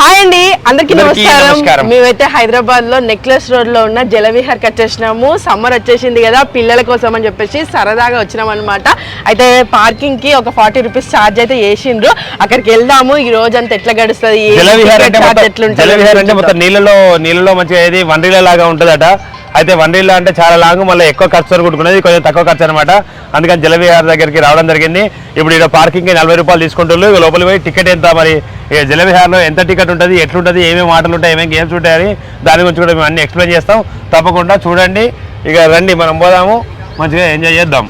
Hi అండి అందరికీ నమస్కారం. మేమైతే హైదరాబాద్లో నెక్లెస్ రోడ్లో ఉన్న జలవిహార్ వచ్చేసినాము సమ్మర్ వచ్చేసింది కదా పిల్లల కోసం అని చెప్పేసి సరదాగా వచ్చినాం అనమాట అయితే పార్కింగ్కి ఒక ఫార్టీ రూపీస్ ఛార్జ్ అయితే వేసిండ్రు. అక్కడికి వెళ్దాము. ఈ రోజు అంతా ఎట్లా గడుస్తుంది? నీళ్ళలో నీళ్ళలో మంచిగా వండ్రీల లాగా ఉంటుందట. అయితే వండ్రీల అంటే చాలా లాంగ్ మళ్ళీ ఎక్కువ ఖర్చు కొట్టుకునేది కొంచెం తక్కువ ఖర్చు అనమాట అందుకని జలవిహార్ దగ్గరికి రావడం జరిగింది. ఇప్పుడు ఇక్కడ పార్కింగ్కి నలభై రూపాయలు తీసుకుంటున్నారు ఇక లోపలికి పోయి టికెట్ ఎంత మరి? ఇక జలవిహార్లో ఎంత టికెట్ ఉంటుంది? ఎట్లుంటుంది? ఏమేమి ఆటలు ఉంటాయి? ఏమేమి గేమ్స్ ఉంటాయని దాని గురించి కూడా మేము అన్ని ఎక్స్ప్లెయిన్ చేస్తాం. తప్పకుండా చూడండి. ఇక రండి మనం పోదాము. మంచిగా ఎంజాయ్ చేద్దాం.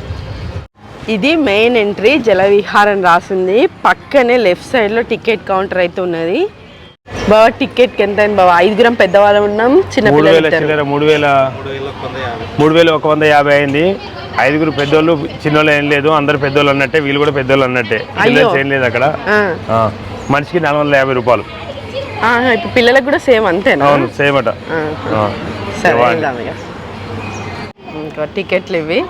ఇది మెయిన్ ఎంట్రీ జలవిహార్ అని రాసింది. పక్కనే లెఫ్ట్ సైడ్లో టికెట్ కౌంటర్ అయితే ఉన్నది. బాబా టికెట్కి ఎంత అయింది బాబా ఐదుగురం పెద్దవాళ్ళం ఉన్నాం చిన్న మూడు పిల్లలు వేల. చిల్లర మూడు వేల మూడు వేల ఒక వంద యాభై అయింది. ఐదుగురు పెద్దోళ్ళు చిన్నోళ్ళు ఏం లేదు అందరు పెద్దోళ్ళు అన్నట్టే వీళ్ళు కూడా పెద్దోళ్ళు అన్నట్టే. ఏం లేదు అక్కడ. మనిషికి నాలుగు వందల యాభై రూపాయలు. ఇప్పుడు పిల్లలకు కూడా సేమ్ అంతేనా? అవును సేమ్ అట. సరే టికెట్లు ఇవి.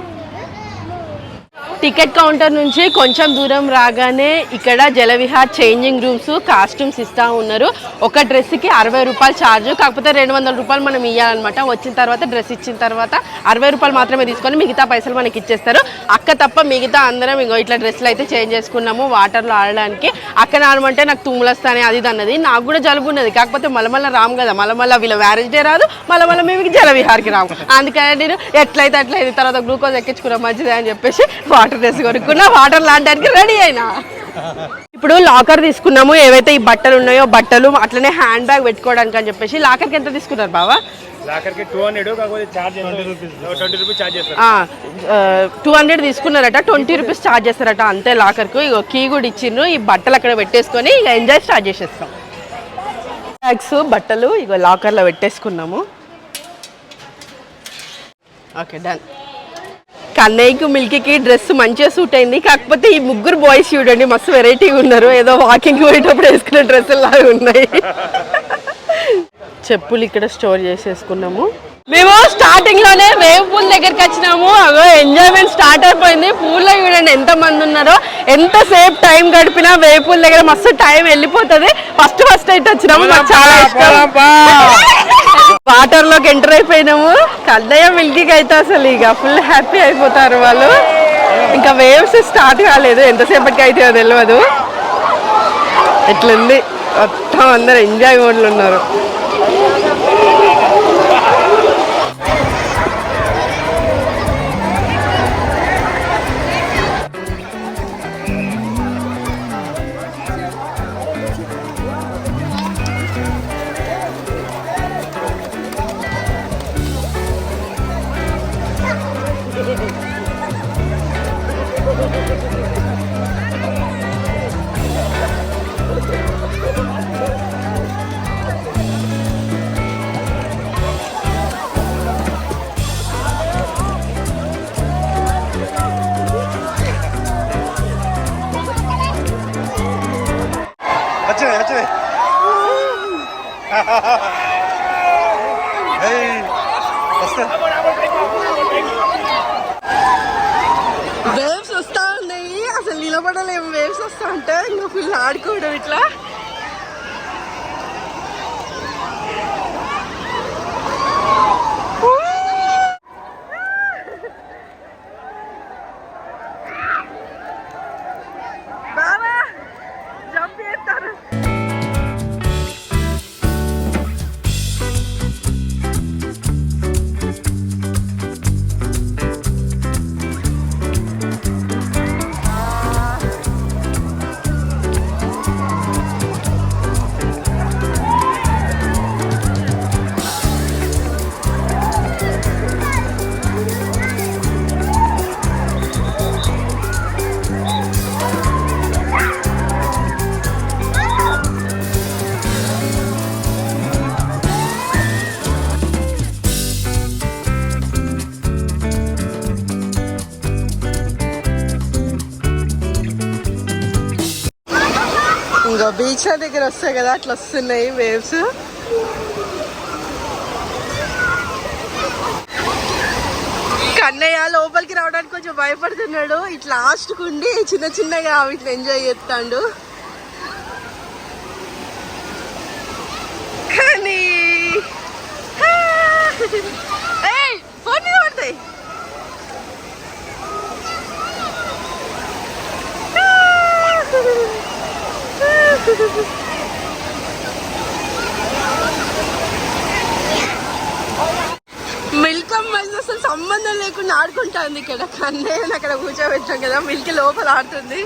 టికెట్ కౌంటర్ నుంచి కొంచెం దూరం రాగానే ఇక్కడ జలవిహార్ చేంజింగ్ రూమ్స్ కాస్ట్యూమ్స్ ఇస్తా ఉన్నారు. ఒక డ్రెస్కి అరవై రూపాయలు ఛార్జ్ కాకపోతే రెండు వందల రూపాయలు మనం ఇవ్వాలన్నమాట వచ్చిన తర్వాత డ్రెస్ ఇచ్చిన తర్వాత అరవై రూపాయలు మాత్రమే తీసుకొని మిగతా పైసలు మనకి ఇచ్చేస్తారు. అక్క తప్ప మిగతా అందరం ఇంకో ఇట్లా డ్రెస్సులు అయితే చేంజ్ చేసుకున్నాము వాటర్లో ఆడడానికి. అక్క నాడమంటే నాకు తుమ్ములస్తానే అది ఇది అన్నది. నాకు కూడా జలుబు ఉన్నది. కాకపోతే మలమల్ల రాము కదా. మలమల్ల వీళ్ళ మ్యారేజ్ డే రాదు. మలమల్ల మేము జలవిహార్కి రాము. అందుకని నేను ఎట్లయితే అట్లయితే తర్వాత గ్లూకోజ్ ఎక్కించుకున్నా మంచిదే అని చెప్పేసి వాటర్ డ్రెస్ కొనుక్కున్నా వాటర్ లాంటికి రెడీ అయినా. ఇప్పుడు లాకర్ తీసుకున్నాము ఏవైతే ఈ బట్టలు ఉన్నాయో బట్టలు అట్లనే హ్యాండ్ బ్యాగ్ పెట్టుకోవడానికి అని చెప్పేసి లాకర్కి ఎంత తీసుకున్నారు బావా? టూ హండ్రెడ్ తీసుకున్నారట ట్వంటీ రూపీస్ ఛార్జ్ చేస్తారట అంతే లాకర్కు. ఇగో కీ కూడా ఇచ్చిండ్రు ఈ బట్టలు అక్కడ పెట్టేసుకొని ఇక ఎంజాయ్ స్టార్ట్ చేసేస్తాం. బ్యాగ్స్ బట్టలు ఇగో లాకర్లో పెట్టేసుకున్నాము. ఓకే డన్ కన్నయ్యకి మిల్కీకి డ్రెస్ మంచిగా సూట్ అయింది. కాకపోతే ఈ ముగ్గురు బాయ్స్ చూడండి మస్తు వెరైటీగా ఉన్నారు. ఏదో వాకింగ్ పోయేటప్పుడు వేసుకునే డ్రెస్సులు లాగా ఉన్నాయి. చెప్పులు ఇక్కడ స్టోర్ చేసేసుకున్నాము. మేము స్టార్టింగ్లోనే వేవ్ పూల్ దగ్గరికి వచ్చినాము. అగో ఎంజాయ్మెంట్ స్టార్ట్ అయిపోయింది. పూల్లో చూడండి ఎంత మంది ఉన్నారో ఎంతసేపు టైం గడిపినా వేవ్ పూల్ దగ్గర మస్తు టైం వెళ్ళిపోతుంది. ఫస్ట్ ఫస్ట్ అయితే వచ్చినాము. మాకు చాలా ఇష్టం. వాటర్లోకి ఎంటర్ అయిపోయినాము. కన్నయ్య మిల్కీకి అయితే అసలు ఇక ఫుల్ హ్యాపీ అయిపోతారు వాళ్ళు. ఇంకా వేవ్స్ స్టార్ట్ కాలేదు. ఎంతసేపటికి అయితే తెలియదు ఎట్లుంది? మొత్తం అందరు ఎంజాయ్ మోడ్లు ఉన్నారు. బీచ్ దగ్గర వస్తాయి కదా అట్లా వస్తున్నాయి వేవ్స్ కన్నయ్య లోపలికి రావడానికి కొంచెం భయపడుతున్నాడు. ఇట్లా లాస్ట్కు ఉండి చిన్న చిన్నగా ఇట్లా ఎంజాయ్ చేస్తాడు. కానీ మిల్క్ అమ్మాయి అసలు సంబంధం లేకుండా ఆడుకుంటా ఉంది ఇక్కడ కన్నయ్యని అక్కడ కూర్చోబెట్టాం కదా మిల్క్ లోపల ఆడుతుంది.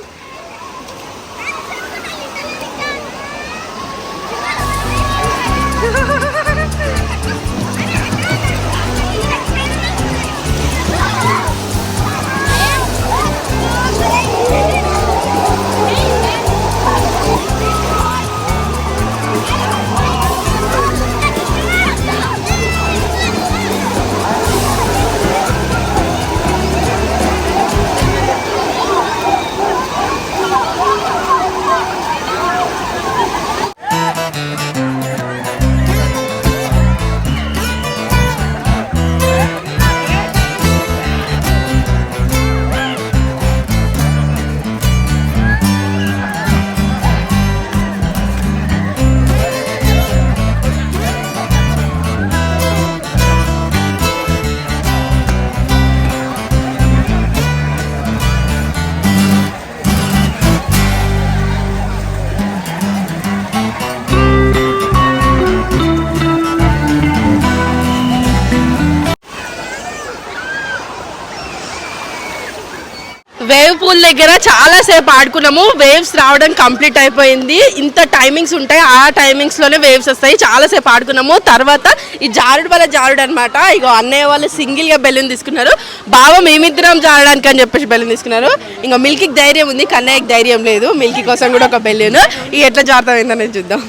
పూల్ దగ్గర చాలా సేపు ఆడుకున్నాము. వేవ్స్ రావడం కంప్లీట్ అయిపోయింది. ఇంత టైమింగ్స్ ఉంటాయి. ఆ టైమింగ్స్లోనే వేవ్స్ వస్తాయి. చాలా సేపు ఆడుకున్నాము. తర్వాత ఈ జారుడు వల్ల జారుడు అనమాట ఇగో అన్నయ్య వాళ్ళు సింగిల్గా బెలూన్ తీసుకున్నారు. బావ మేమిద్దరం జారడానికి అని చెప్పేసి బెలూన్ తీసుకున్నారు. ఇంకా మిల్కీకి ధైర్యం ఉంది. కన్నయ్యకి ధైర్యం లేదు. మిల్కీ కోసం కూడా ఒక బెలూన్ ఇక ఎట్లా జారుతాం చూద్దాం.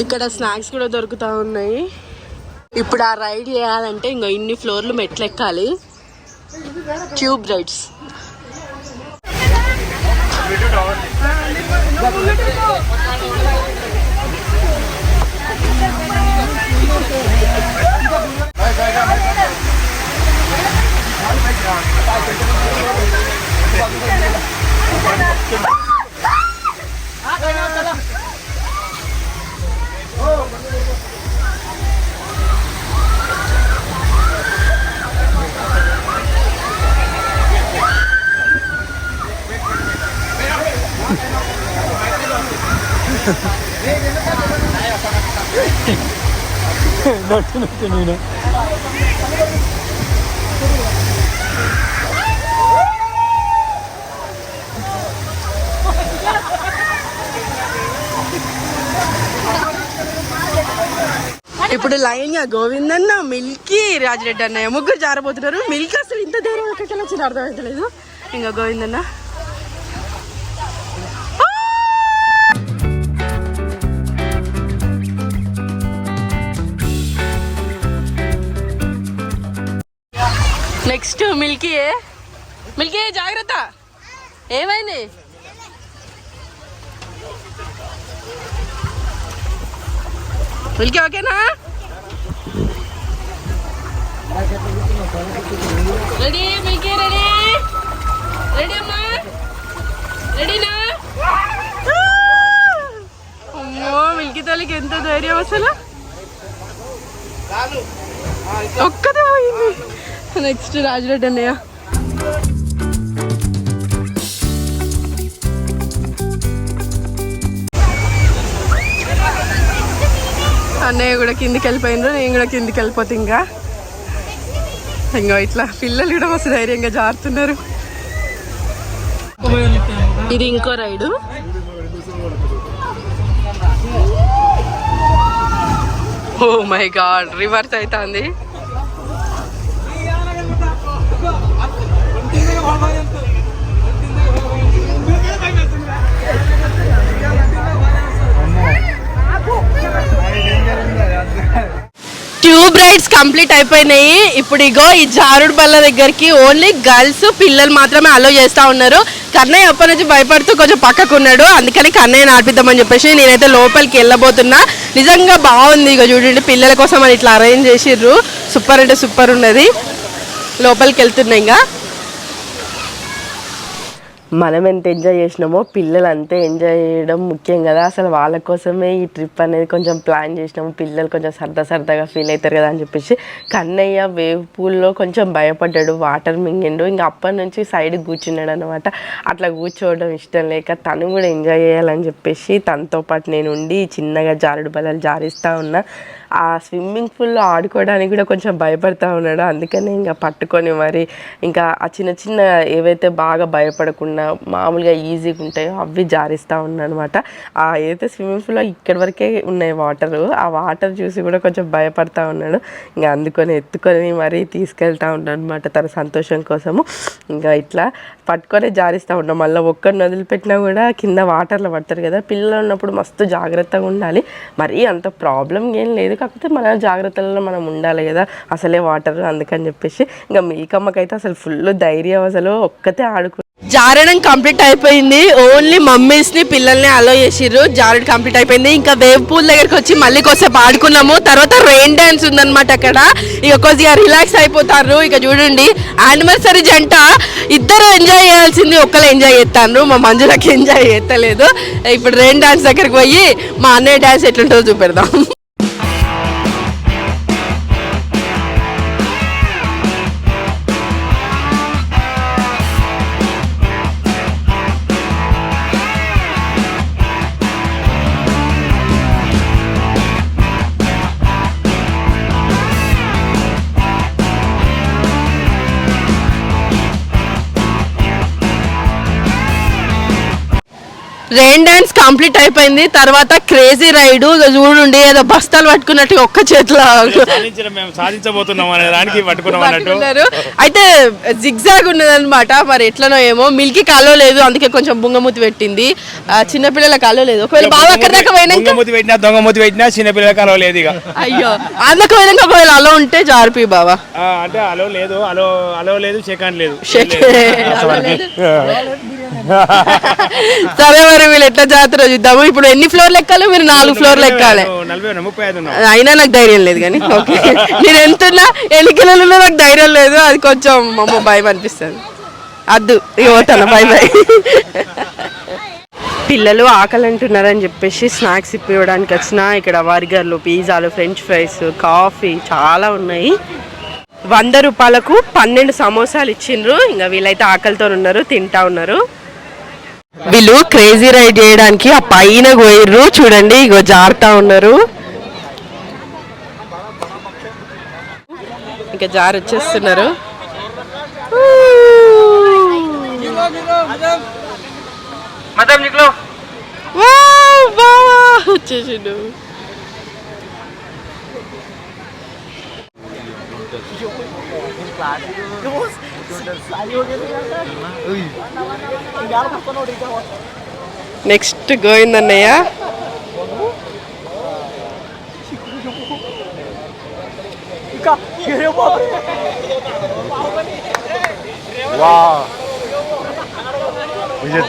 ఇక్కడ స్నాక్స్ కూడా దొరుకుతూ ఉన్నాయి. ఇప్పుడు ఆ రైడ్ చేయాలంటే ఇంకా ఇన్ని ఫ్లోర్లు మెట్లు ఎక్కాలి. ట్యూబ్ రైడ్స్ चला ఇప్పుడు లైన్గా గోవిందన్న మిల్కీ రాజిరెడ్డి అన్నయ్య ముగ్గురు జారబోతున్నారు. మిల్కీ అసలు ఇంత దూరం ఎక్కడికి వచ్చిన అర్థమవుతలేదు ఇంకా గోవిందన్న. నెక్స్ట్ మిల్కీ మిల్కీ జాగ్రత్త. ఏమైంది? మిల్కీ ఓకేనా? Ready Milky ready. రెడీ అమ్మా. రెడీనా? అమ్మో మిల్కీ తల్లికి ఎంత ధైర్యం అసలు. ఒక్కదే పోయింది. నెక్స్ట్ రాజరెడ్డి అన్నయ్య అన్నయ్య కూడా కిందికి వెళ్ళిపోయినారు నేను కూడా కిందికి వెళ్ళిపోతే ఇంకా. ఇంకా ఇట్లా పిల్లలు కూడా మస్తు ధైర్యంగా జారుతున్నారు. ఇది ఇంకో ride. Oh my god reverse అవుతుంది ట్యూబ్ రైడ్స్ కంప్లీట్ అయిపోయినాయి. ఇప్పుడు ఇగో ఈ జారుడు బల్ల దగ్గరికి ఓన్లీ గర్ల్స్ పిల్లలు మాత్రమే అలో చేస్తా ఉన్నారు. కన్నయ్య అప్పటి నుంచి భయపడుతూ కొంచెం పక్కకు ఉన్నాడు. అందుకని కన్నయ్య నాడిపిద్దామని చెప్పేసి నేనైతే లోపలికి వెళ్ళబోతున్నా. నిజంగా బాగుంది ఇక చూడండి పిల్లల కోసం అని ఇట్లా అరేంజ్ చేసిర్రు. సూపర్ అంటే సూపర్ ఉన్నది. లోపలికి వెళ్తున్నా ఇంకా. మనం ఎంత ఎంజాయ్ చేసినామో పిల్లలు అంతే ఎంజాయ్ చేయడం ముఖ్యం కదా. అసలు వాళ్ళ కోసమే ఈ ట్రిప్ అనేది కొంచెం ప్లాన్ చేసినాము. పిల్లలు కొంచెం సరదా సరదాగా ఫీల్ అవుతారు కదా అని చెప్పేసి కన్నయ్య వేవ్ పూల్లో కొంచెం భయపడ్డాడు. వాటర్ మింగిండు. ఇంకా అప్పటి నుంచి సైడ్ కూర్చున్నాడు అనమాట అట్లా కూర్చోవడం ఇష్టం లేక తను కూడా ఎంజాయ్ చేయాలని చెప్పేసి తనతో పాటు నేను ఉండి చిన్నగా జారుడు బల్లలు జారిస్తూ ఉన్నా. ఆ స్విమ్మింగ్ పూల్లో ఆడుకోవడానికి కూడా కొంచెం భయపడతా ఉన్నాడు. అందుకనే ఇంకా పట్టుకొని మరి ఇంకా ఆ చిన్న చిన్న ఏవైతే బాగా భయపడకుండా మామూలుగా ఈజీగా ఉంటాయో అవి జారిస్తూ ఉన్నానమాట అనమాట ఆ ఏదైతే స్విమ్మింగ్ పూల్లో ఇక్కడి వరకే ఉన్నాయి వాటర్ ఆ వాటర్ చూసి కూడా కొంచెం భయపడతా ఉన్నాడు. ఇంకా అందుకొని ఎత్తుకొని మరీ తీసుకెళ్తా ఉన్నాను అనమాట తన సంతోషం కోసము. ఇంకా ఇట్లా పట్టుకొని జారిస్తూ ఉంటాం. మళ్ళీ ఒక్కరిని వదిలిపెట్టినా కూడా కింద వాటర్లో పడతారు కదా. పిల్లలు ఉన్నప్పుడు మస్తు జాగ్రత్తగా ఉండాలి. మరీ అంత ప్రాబ్లం ఏం లేదు. కాకపోతే మన జాగ్రత్తలలో మనం ఉండాలి కదా. అసలే వాటర్ అందుకని చెప్పేసి. ఇంకా మిల్కమ్మకైతే అసలు ఫుల్ ధైర్యం అసలు. ఒక్కతే ఆడుకు జారడం కంప్లీట్ అయిపోయింది. ఓన్లీ మమ్మీస్ని పిల్లల్ని అలో చేసిర్రు. జారడం కంప్లీట్ అయిపోయింది. ఇంకా వేవ్ పూల్ దగ్గరికి వచ్చి మళ్ళీ కొద్దిసేపు ఆడుకున్నాము. తర్వాత రెయిన్ డాన్స్ ఉందన్నమాట అక్కడ. ఇక కొద్దిగా రిలాక్స్ అయిపోతారు. ఇక చూడండి. యానివర్సరీ జంట. ఇద్దరు ఎంజాయ్ చేయాల్సింది. ఒక్కరు ఎంజాయ్ చేస్తాను మా మంజులకి ఎంజాయ్ చేస్తలేదు. ఇప్పుడు రెయిన్ డాన్స్ దగ్గరికి పోయి మా అన్నయ్య డాన్స్ ఎట్లుంటుందో చూపెడదాం. రెయిన్ డాన్స్ కంప్లీట్ అయిపోయింది. తర్వాత క్రేజీ రైడ్ చూడండి ఏదో బస్తాలు పట్టుకున్నట్టు ఒక్క చేతిలో సాధించడం మేము సాధించబోతున్నాం అనే దానికి పట్టుకున్నాం అన్నట్టు. పట్టుకున్నారు. అయితే జిగ్జాగ్ ఉన్నదన్నమాట. మరి ఎట్లనో ఏమో. మిల్కి కాలో లేదు అందుకే కొంచెం బుంగమూతి పెట్టింది. చిన్నపిల్లల కాలో లేదు. ఒకవేళ బాగా అక్కడ దాకా పోయినాక దొంగమూతి పెట్టినా దొంగమూతి పెట్టినా చిన్నపిల్లల కాలం లేదు ఇక. అయ్యో. అందుకు పోయినాక ఒకవేళ అలా ఉంటే జారిపి బావా. ఆ, అంటే అలో లేదు. అలో అలో లేదు సెకండ్ లేదు. సరే మరి వీళ్ళు ఎట్లా జాతర చూద్దాము? ఇప్పుడు ఎన్ని ఫ్లోర్లు ఎక్కాలి? మీరు నాలుగు ఫ్లోర్లు ఎక్కాలి. ఉన్నా, ఉన్నాం. అయినా నాకు ధైర్యం లేదు కానీ ఓకే. నేను ఎంతున్నా ఎన్ని కిలోలలో నాకు ధైర్యం లేదు. అది కొంచెం అమ్మ భయం అనిపిస్తుంది. అద్దు పోతాను. బై బై పిల్లలు ఆకలి అంటున్నారని చెప్పేసి స్నాక్స్ ఇప్పివ్వడానికి వచ్చిన ఇక్కడ బర్గర్లు పిజ్జాలు ఫ్రెంచ్ ఫ్రైస్ కాఫీ చాలా ఉన్నాయి. వంద రూపాయలకు పన్నెండు సమోసాలు ఇచ్చిండ్రు. ఇంకా వీళ్ళైతే ఆకలితో ఉన్నారు తింటా ఉన్నారు. వీళ్ళు క్రేజీ రైడ్ చేయడానికి ఆ పైన పోయిర్రు. చూడండి ఇగో జారుతా ఉన్నారు. ఇంకా జారు వచ్చేస్తున్నారు. వచ్చేసిండు. బావా నెక్స్ట్ గోవిందన్నయ్య.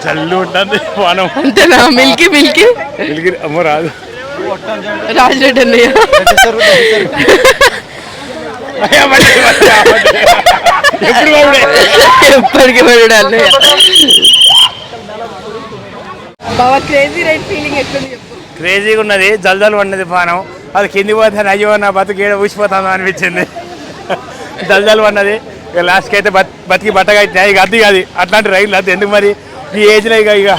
చల్లు ఉంటుంది పానం అంతేనా? Milky Milky. వెలిగిరి అమ్మో రాదు. రాజరెడ్డి అన్నయ్య. ఎప్పటికీ పడు అన్నయ్య క్రేజీ ఫీలింగ్ ఎట్లుంది చెప్పు. క్రేజీగా ఉన్నది జల్దలు ఉన్నది పానం. అది కింది పోతే అయ్యో నా బతుకు ఊసిపోతాను అనిపించింది. జల్దలు ఉన్నది ఇక లాస్ట్కి అయితే బత్ బతికి బట్టగా ఇక అద్ది కాదు అట్లాంటి రైలు అది ఎందుకు మరి? ఈ ఏజ్లో ఇక ఇక.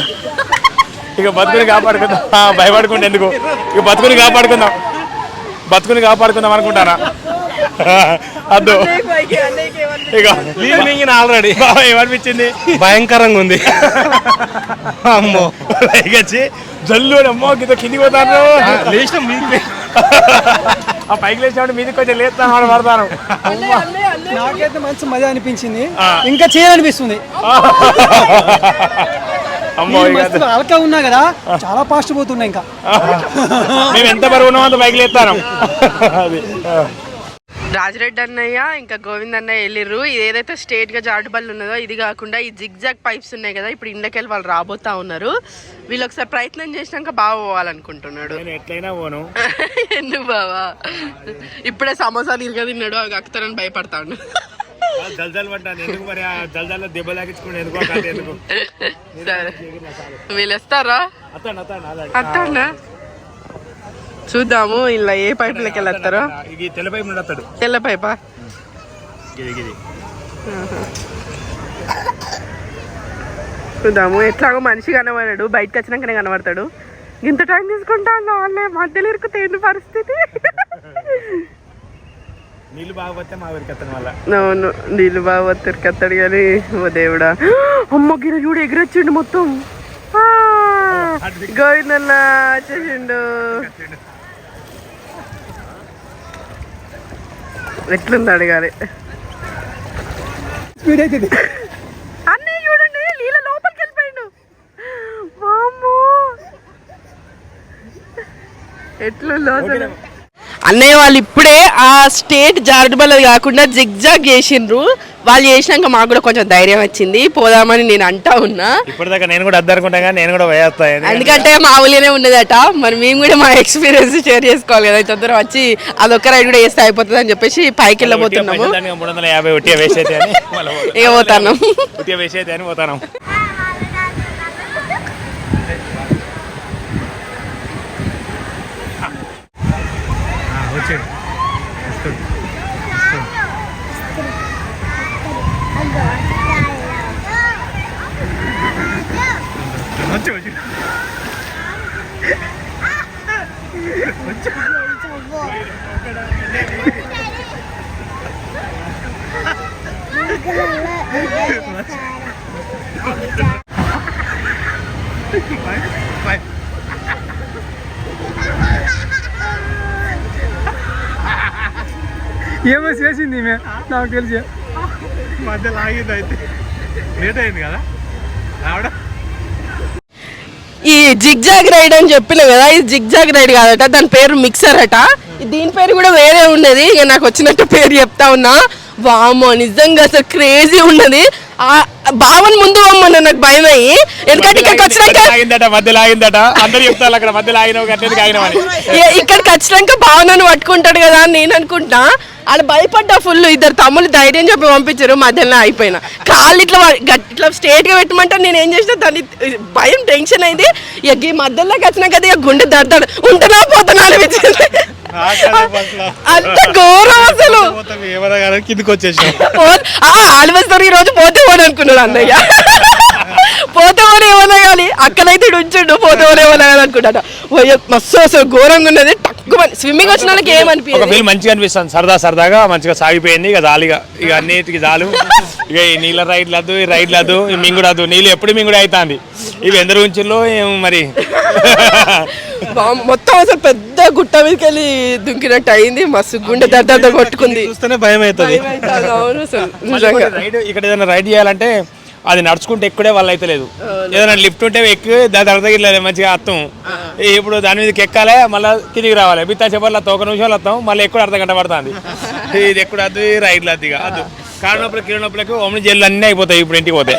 ఇక బతుకుని కాపాడుకుందాం. భయపడుకుంటే ఎందుకు? ఇక బతుకుని కాపాడుకుందాం. బతుకుని కాపాడుకుందాం అనుకుంటానా? అద్దు ఇక మింగిన ఆల్రెడీ ఏమనిపించింది? భయంకరంగా ఉంది. అమ్మో. పైకి వచ్చి జల్లు అని అమ్మో గిత కిందికి పోతాను. లేచిన మీకు ఆ పైకి లేచినప్పుడు మీది కొంచెం లేస్తాను వాడు పడతాను నాకైతే మంచి మజా అనిపించింది. ఇంకా చేయాలనిపిస్తుంది. అలకా ఉన్నా కదా చాలా ఫాస్ట్ పోతున్నా ఇంకా. మేము ఎంత బరువు ఉన్నామో అంత పైకి లేస్తాను అది. రాజరెడ్డి అన్నయ్య ఇంకా గోవింద్ అన్నయ్య వెళ్ళిర్రు. ఇది ఏదైతే స్టేట్గా జాటుబల్లి ఉన్నదో ఇది కాకుండా ఈ జిగ్జాగ్ పైప్స్ ఉన్నాయి కదా ఇప్పుడు ఇండ్లకెళ్ళి వాళ్ళు రాబోతా ఉన్నారు. వీళ్ళు ఒకసారి ప్రయత్నం చేసినాక బాగా పోవాలనుకుంటున్నాడు. నేను ఎట్లయినా పోను. ఎందుకు బావా? ఇప్పుడే సమోసాలు ఇరుగా తిన్నాడు అవి అక్కుతారని భయపడతాడు. ఎందుకు మరి దెబ్బ తాకించుకుని ఎందుకు ఎందుకు? సరే. వీళ్ళు వస్తారా? అత్తాను చూద్దాము ఇలా ఏ పైపులకి వెళ్ళొస్తారో ఇది తెల్లపై నుండి వస్తాడు తెల్ల పైపా? చూద్దాము ఎట్లాగో మనిషి కనబడాడు బయటకు వచ్చినాకనే కనబడతాడు. ఇంత టైం తీసుకుంటాను వాళ్ళే మధ్యలో ఇరుకుతే ఏంటి పరిస్థితి? నీళ్ళు బాగా మా అవును నీళ్ళు బాగా కానీ ఓ దేవుడా. అమ్మ గిర చూడు ఎగిరొచ్చిండు మొత్తం. ఆ, గోవిందన్న వచ్చేసిండు. ఎట్లుంది అడగాలి. స్పీడ్ అవుతుంది అన్నయ్య చూడండి నీళ్ళ లోపలికి వెళ్ళిపోయిండు. వామ్మో. ఎట్లుందో అసలు అన్నయ్య వాళ్ళు ఇప్పుడే ఆ స్టేట్ జారుడు బల్లది కాకుండా జిగ్జాగ్ చేసిండ్రు. వాళ్ళు చేసినాక మాకు కూడా కొంచెం ధైర్యం వచ్చింది. పోదామని నేను అంటా ఉన్నా. ఇప్పటిదాకా నేను కూడా అద్దరుకుంటా కానీ నేను కూడా ఎందుకంటే మా ఊళ్ళోనే ఉన్నదట. మరి మేము కూడా మా ఎక్స్పీరియన్స్ షేర్ చేసుకోవాలి కదా. తొందర వచ్చి అదొక్క రైడ్ కూడా వేస్తే అయిపోతుంది అని చెప్పేసి పైకి వెళ్ళబోతున్నాము. మూడు వందల యాభై ఒట్టిగా వేస్ట్ అయితే అని మళ్ళీ పోతాం. ఇక పోతాను ఒట్టిగా వేస్ట్ అయితే అని పోతాను ఏమో చేసింది ఈమె. నాకు తెలిసి. మధ్యలో ఆగింది అయితే. లేట్ అయింది కదా? రావడం. ఈ జిగ్జాగ్ రైడ్ అని చెప్పిన కదా ఇది జిగ్జాగ్ రైడ్ కాదట దాని పేరు మిక్సర్ అట. దీని పేరు కూడా వేరే ఉన్నది ఇక నాకు వచ్చినట్టు పేరు చెప్తా ఉన్నా. వామో నిజంగా అసలు క్రేజీ ఉన్నది. భావన ముందు అమ్మన్న నాకు భయం అయ్యి. ఎందుకంటే ఇక్కడికి వచ్చినాక మధ్యలో ఆగిందట అందరు చెప్తారు అక్కడ మధ్యలో ఆగినావు ఇక్కడికి వచ్చినాక భావనను పట్టుకుంటాడు కదా అని నేను అనుకుంటా ఆడ భయపడ్డా ఫుల్ ఇద్దరు తమ్ముళ్ళు ధైర్యం చెప్పి పంపించారు మధ్యలో అయిపోయినా కాళ్ళు ఇట్లా ఇట్లా స్ట్రేట్గా పెట్టమంటే నేను ఏం చేసిన దాన్ని భయం టెన్షన్ అయింది. ఇక ఈ మధ్యలోకి వచ్చినాక ఇక గుండె దడతాడు ఉంటున్నా పోతున్నా అనిపించింది. అంత ఘోరం అసలు. కిందకి వచ్చేసాం. ఆలివస్తారు ఈ రోజు పోతే పోని అనుకున్నాడు అన్నయ్య. పోతే పోనీ ఏమన్నా కానీ అక్కడైతే ఈడు ఉంచుండు పోతే పోనీ ఏమన్నా కానీ అనుకుంటాడు. ఓయ్య, మస్తు అసలు ఘోరంగా ఉన్నది. తక్కువ స్విమ్మింగ్ వచ్చిన వాళ్ళకి ఏమనిపించదు ఫీల్ మంచిగా అనిపిస్తుంది. సరదా సరదాగా మంచిగా సాగిపోయింది. ఇక జాలిగా ఇక అన్నిటికి చాలు ఇక ఈ నీళ్ళ రైడ్ లద్దు ఈ రైడ్ లద్దు ఈ మింగుడు వద్దు నీళ్ళు ఎప్పుడు మింగుడు అవుతుంది ఇవి ఎందరు ఉంచిల్లో మరి. మొత్తం అసలు పెద్ద గుట్ట మీదకి వెళ్ళి దుంకినట్టు అయింది. మస్తు గుండె దద్ద కొట్టుకుంది. చూస్తేనే భయం అవుతుంది ఇక్కడ ఏదైనా రైడ్ చేయాలంటే అది నడుచుకుంటే ఎక్కుడే వాళ్ళు అయితే లేదు. ఏదైనా లిఫ్ట్ ఉంటే ఎక్కి దాని తర్వాత ఇట్లా మంచిగా అత్తం. ఇప్పుడు దాని మీదకి ఎక్కాలి మళ్ళీ కిందికి రావాలి. బిత్తా చెప్పాలి ఒక నిమిషాలు వస్తాం మళ్ళీ ఎక్కువ అర్ధ గంట పడుతుంది. ఇది ఎక్కువ వద్దు ఈ రైడ్లు కాళ్ళ నొప్పులు కిలో నొప్పులకు ఓమ్ని జైలు అన్నీ అయిపోతాయి ఇప్పుడు ఇంటికి పోతే.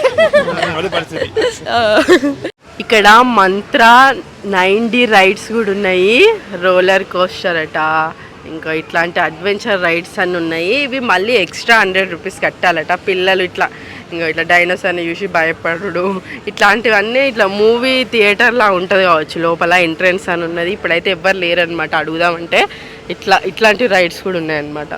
అది పరిస్థితి. ఇక్కడ మంత్ర నైంటీ రైడ్స్ కూడా ఉన్నాయి రోలర్ కోస్టర్ అట. ఇంకా ఇట్లాంటి అడ్వెంచర్ రైడ్స్ అన్నీ ఉన్నాయి. ఇవి మళ్ళీ ఎక్స్ట్రా హండ్రెడ్ రూపీస్ కట్టాలట. పిల్లలు ఇట్లా ఇంకా ఇట్లా డైనోసార్ని చూసి భయపడుడు. ఇట్లాంటివన్నీ ఇట్లా మూవీ థియేటర్లా ఉంటుంది కావచ్చు. లోపల ఎంట్రన్స్ అని ఉన్నది. ఇప్పుడైతే ఎవ్వరు లేరనమాట అడుగుదామంటే ఇట్లా ఇట్లాంటి రైడ్స్ కూడా ఉన్నాయన్నమాట.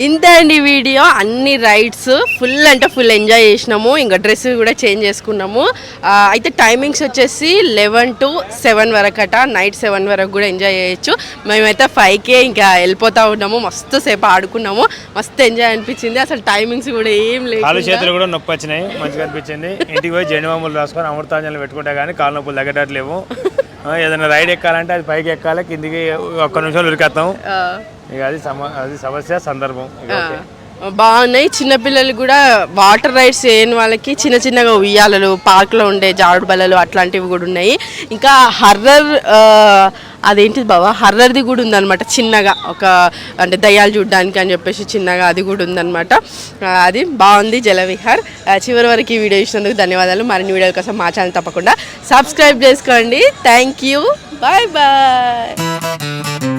ఇంతే అండి వీడియో. అన్ని రైడ్స్ ఫుల్ అంటే ఫుల్ ఎంజాయ్ చేసినాము. ఇంకా డ్రెస్ కూడా చేంజ్ చేసుకున్నాము. అయితే టైమింగ్స్ వచ్చేసి లెవెన్ టు సెవెన్ వరకు అట నైట్ సెవెన్ వరకు కూడా ఎంజాయ్ చేయొచ్చు. మేమైతే ఫైవ్కే ఇంకా వెళ్ళిపోతా ఉన్నాము. మస్తు సేపు ఆడుకున్నాము. మస్తు ఎంజాయ్ అనిపించింది. అసలు టైమింగ్స్ కూడా ఏం కాలు లేదు చేతులు కూడా నొప్పి వచ్చినాయి మంచిగా అనిపించింది. ఇంటికి పోయి జెండుమాములు రాసుకొని అమృతాంజలి పెట్టుకుంటే కానీ కాలు నొప్పులు తగ్గట్లేవు ఆ, ఏదైనా రైడ్ ఎక్కాలంటే అది పైకి ఎక్కాలి. కిందికి ఒక్క నిమిషాలు ఉరికేస్తాం. ఇక అది సమ అది సమస్య సందర్భం. ఇక ఓకే. బాగున్నాయి. చిన్నపిల్లలు కూడా వాటర్ రైడ్స్ చేయని వాళ్ళకి చిన్న చిన్నగా ఉయ్యాలలు పార్క్లో ఉండే జారుడు బల్లలు అట్లాంటివి కూడా ఉన్నాయి. ఇంకా హర్రర్ అదేంటిది బాబా హర్రర్ది కూడా ఉందన్నమాట చిన్నగా. ఒక అంటే దయ్యాలు చూడడానికి అని చెప్పేసి చిన్నగా అది కూడా ఉందన్నమాట. ఆ, అది బాగుంది జలవిహార్. ఆ, చివరి వరకు ఈ వీడియో ఇచ్చినందుకు ధన్యవాదాలు. మరిన్ని వీడియోల కోసం మా ఛానల్ తప్పకుండా సబ్స్క్రైబ్ చేసుకోండి. Thank you bye bye